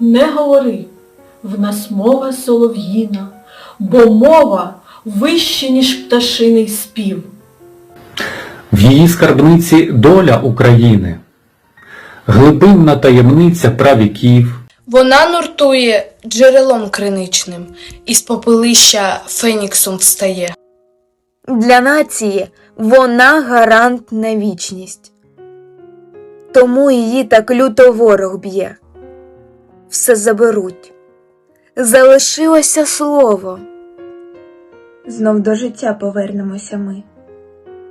не говори, в нас мова солов'їна, бо мова вище, ніж пташиний спів. В її скарбниці доля України, глибинна таємниця правіків, Вона нуртує джерелом криничним, із попелища феніксом встає. Для нації вона гарант на вічність. Тому її так люто ворог б'є. Все заберуть. Залишилося слово. Знов до життя повернемося ми.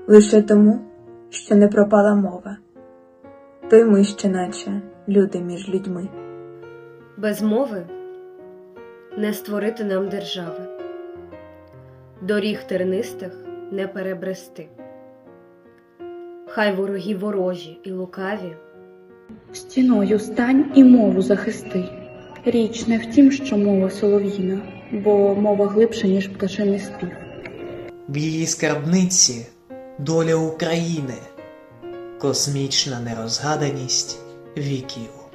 Лише тому, що не пропала мова. То й ми ще наче люди між людьми. Без мови не створити нам держави, доріг тернистих не перебрести. Хай вороги ворожі і лукаві Стіною стань і мову захисти. Річ не в тім, що мова солов'їна, бо мова глибша, ніж пташиний спів. В її скарбниці доля України, космічна нерозгаданість віків.